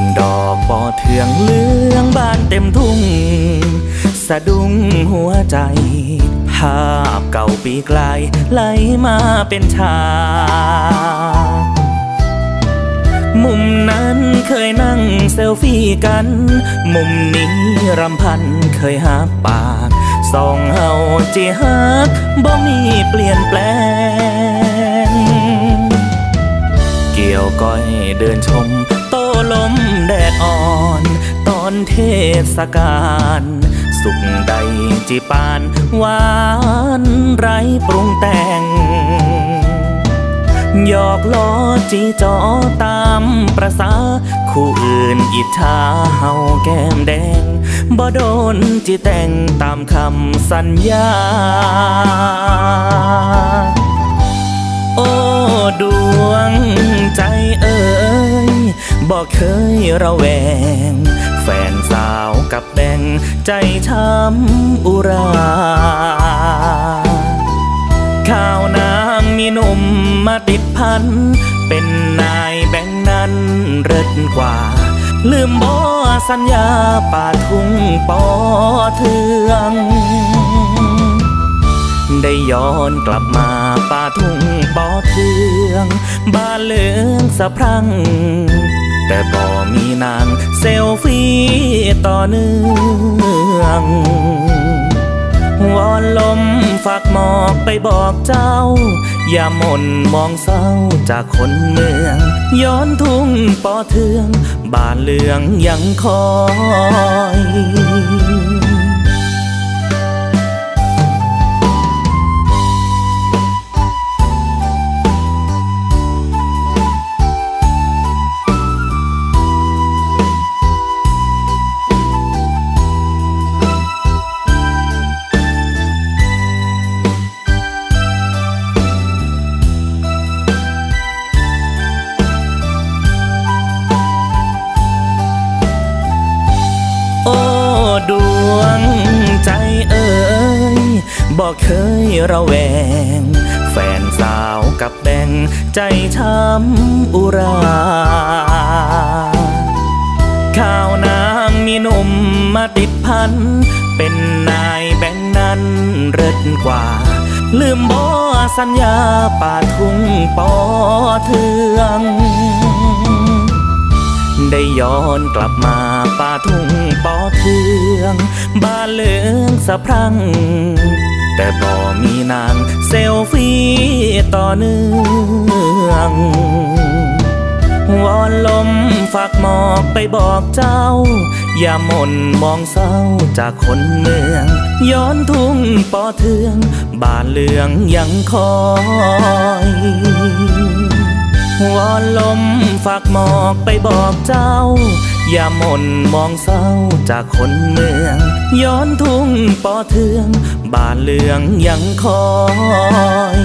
งดอกปอเทืองเลืองบานเต็มทุ่ง สะดุ้งหัวใจ ภาพเก่าปีกลายไหลมาเป็นฉากมุมนั้นเคยนั่งเซลฟี่กัน มุมนี้รำพันเคยหาปากสองเฮาจีฮักบ่มีเปลี่ยนแปลง เกี่ยวก้อยเดินชม โตลมแดดอ่อน ตอนเทศกาลสุขใดจีปานหวานไรปรุงแต่งหยอกล้อจีจอตามประสา คู่อื่นอิจฉาเฮาแก้มแดง บ่โดนจีแต่งตามคำสัญญา บอกเคยระแวง แฟนสาวกับแบงใจช้ำอุราข้าวนางมีหนุ่มมาติดพัน เป็นนายแบงนั้นเริดกว่า ลืมบ่สัญญาป่าทุ่งปอเทืองได้ย้อนกลับมาป่าทุ่งปอเทือง บ้านเหลืองสะพรั่ง แต่บ่มีนางเซลฟี่ต่อเนื่องวอนลมฝากหมอกไปบอกเจ้า อย่าหม่นมองเศร้าจากคนเมือง ย้อนทุ่งปอเทืองบ้านเหลืองยังคอย บอกเคยระแวง แฟนสาวกับแบงใจช้ำอุราข้าวนางมีหนุ่มมาติดพัน เป็นนายแบงนั้นเริดกว่า ลืมบ่สัญญาป่าทุ่งปอเทืองได้ย้อนกลับมาป่าทุ่งปอเทือง บ้านเหลืองสะพรั่ง แต่บ่มีนางเซลฟี่ต่อเนื่องวอนลมฝากหมอกไปบอกเจ้า อย่าหม่นมองเศร้าจากคนเมือง ย้อนทุ่งปอเทืองบ้านเหลืองยังคอยวอนลมฝากหมอกไปบอกเจ้า อย่าหม่นมองเศร้าจากคนเมือง ย้อนทุ่งปอเทืองบ้านเหลืองยังคอย